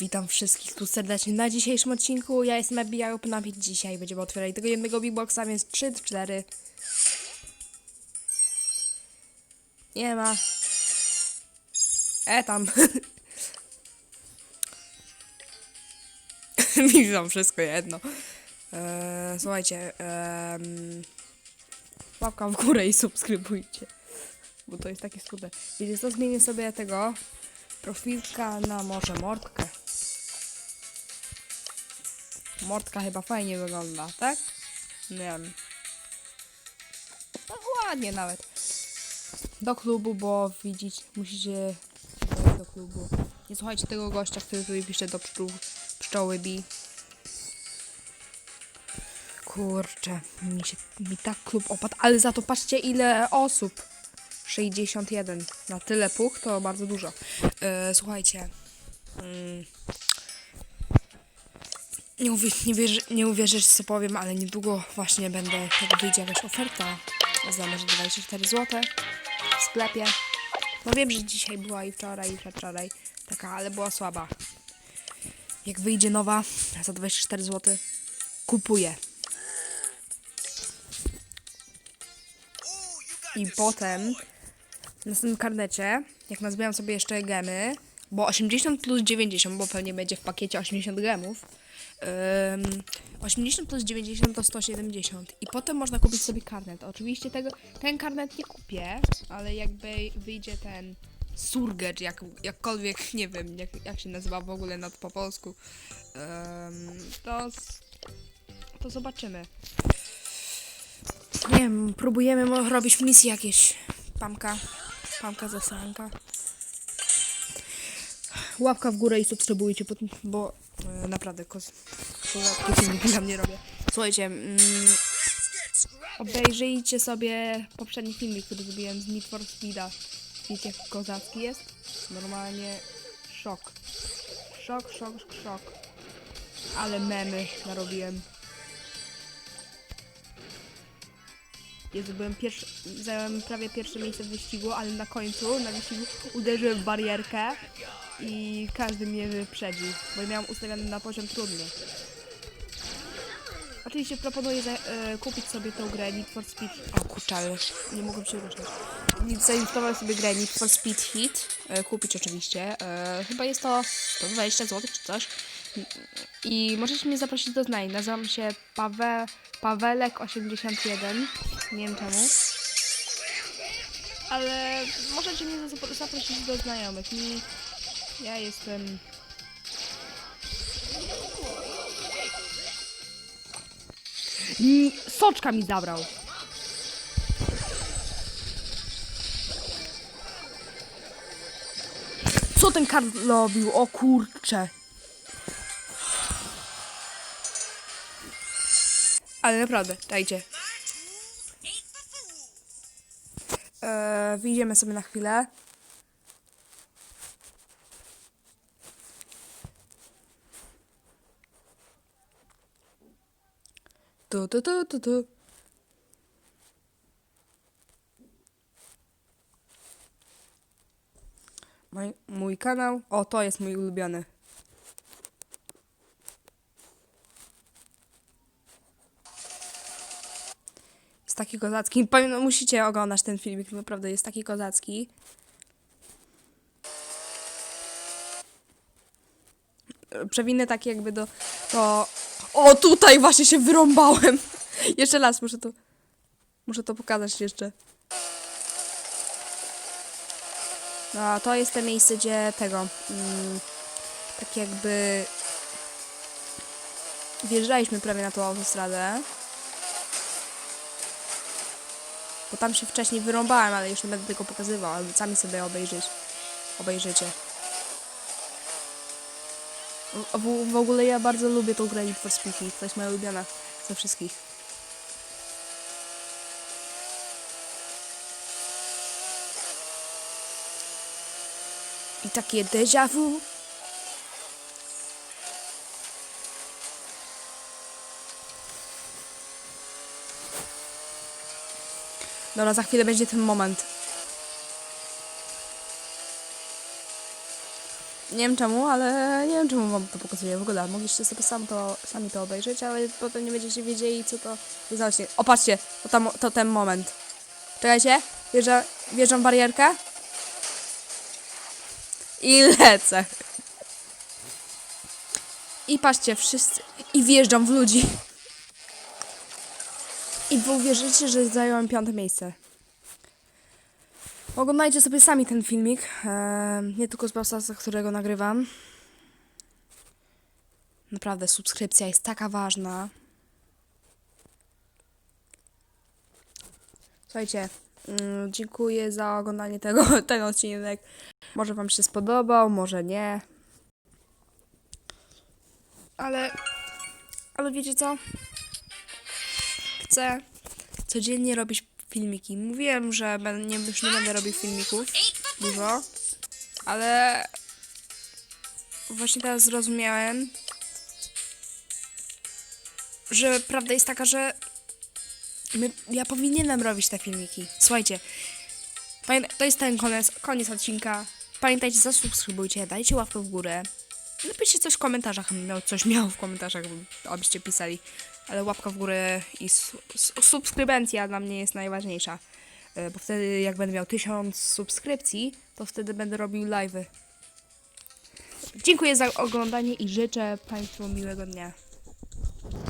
Witam wszystkich tu serdecznie na dzisiejszym odcinku. Ja jestem Abijał Pnawik. Dzisiaj będziemy otwierali tego jednego Big Boxa, więc 3, 4. Nie ma. E tam. Widzą wszystko jedno. Eee, słuchajcie. em, łapka w górę i subskrybujcie. Bo to jest takie skutne. Wiecie co? Zmienię sobie tego profilka na może mordkę. Mordka chyba fajnie wygląda, tak? Nie wiem. No ładnie nawet. Do klubu, bo widzicie, musicie dojść do klubu. Nie słuchajcie tego gościa, który tutaj pisze do pszczół, pszczoły bi. Kurczę, mi, się, mi tak klub opadł, ale za to patrzcie ile osób. 61. Na tyle puch to bardzo dużo. E, słuchajcie. Mm, nie, uwie, nie, wierzy, nie uwierzysz co powiem, ale niedługo właśnie będę, jak wyjdzie jakaś oferta za może 24 zł w sklepie. No wiem, że dzisiaj była i wczoraj, i przedwczoraj taka, ale była słaba. Jak wyjdzie nowa za 24 zł, kupuję. I potem w następnym karnecie, jak nazbiłam sobie jeszcze gemy, bo 80 plus 90, bo pewnie będzie w pakiecie 80 gemów, ym, 80 plus 90 to 170 i potem można kupić sobie karnet. Oczywiście tego, ten karnet nie kupię, ale jakby wyjdzie ten surgecz, jak, jakkolwiek, nie wiem jak, jak się nazywa w ogóle nad po polsku, ym, to, to zobaczymy. Nie wiem, próbujemy robić misje jakieś. Pamka. Pamka zasanka. Łapka w górę i subskrybujcie, bo, e, naprawdę kos, kozatkie filmiki dla mnie robię. Słuchajcie, mm, obejrzyjcie sobie poprzedni filmik, który zrobiłem z Need for Speeda. Wiecie jak kozacki jest? Normalnie szok. Szok, szok, szok. Ale memy narobiłem. Jezu, byłem pierwszy, zająłem prawie pierwsze miejsce w wyścigu, ale na końcu, na wyścigu uderzyłem w barierkę i każdy mnie wyprzedził, bo miałam ustawiony na poziom trudny. Oczywiście proponuję za, e, kupić sobie tą grę Need for Speed. O kurczę, nie mogłem się ruszać. Nic- Zainstalowałem sobie grę Need for Speed Hit. E, kupić oczywiście. E, chyba jest to 120 zł czy coś. I możecie mnie zaprosić do znań. Nazywam się Pawe, Pawelek81. Nie wiem czemu. Ale możecie mnie zap- zaprosić do znajomych. Mi, ja jestem. Soczka mi zabrał. Co ten kart robił? O kurcze. Ale naprawdę, dajcie. Eee, wyjdziemy sobie na chwilę. Tu, tu, tu, tu, tu. Mój, mój kanał. O, to jest mój ulubiony. Jest taki kozacki. No, musicie oglądać ten filmik, naprawdę jest taki kozacki. Przewinę takie jakby do, do... O, tutaj właśnie się wyrąbałem. Jeszcze raz muszę to... Muszę to pokazać jeszcze. No, to jest to miejsce, gdzie tego... Mm, tak jakby... Wjeżdżaliśmy prawie na tą autostradę. Bo tam się wcześniej wyrąbałem, ale już nie będę tego pokazywał, ale sami sobie obejrzeć. Obejrzycie. W, w, ogóle ja bardzo lubię tą grę Need for Speed. To jest moja ulubiona ze wszystkich. I takie déjà vu. Dobra, za chwilę będzie ten moment. Nie wiem czemu, ale nie wiem czemu wam to pokazuję w ogóle. Mogliście sobie sam to, sami to obejrzeć, ale potem nie będziecie wiedzieli, co to jest za odcinek. O, patrzcie, to, tam, to ten moment. Czekajcie, wjeżdżam, wjeżdżam barierkę. I lecę. I patrzcie, wszyscy. I wjeżdżam w ludzi. I wy uwierzycie, że zająłem piąte miejsce. Oglądajcie sobie sami ten filmik. nie tylko z Bawsasa, którego nagrywam. Naprawdę, subskrypcja jest taka ważna. Słuchajcie, mm, dziękuję za oglądanie tego, ten odcinek. Może wam się spodobał, może nie. Ale, ale wiecie co? Chcę codziennie robić filmiki. Mówiłem, że nie, już nie będę robił filmików dużo, ale właśnie teraz zrozumiałem, że prawda jest taka, że my, ja powinienem robić te filmiki. Słuchajcie, to jest ten koniec, koniec odcinka. Pamiętajcie, zasubskrybujcie, dajcie łapkę w górę. Napiszcie coś w komentarzach, miał coś miał w komentarzach, abyście pisali. Ale łapka w górę i su- su- subskrybencja dla mnie jest najważniejsza. E, Bo wtedy, jak będę miał tysiąc subskrypcji, to wtedy będę robił live'y. Dziękuję za oglądanie i życzę Państwu miłego dnia.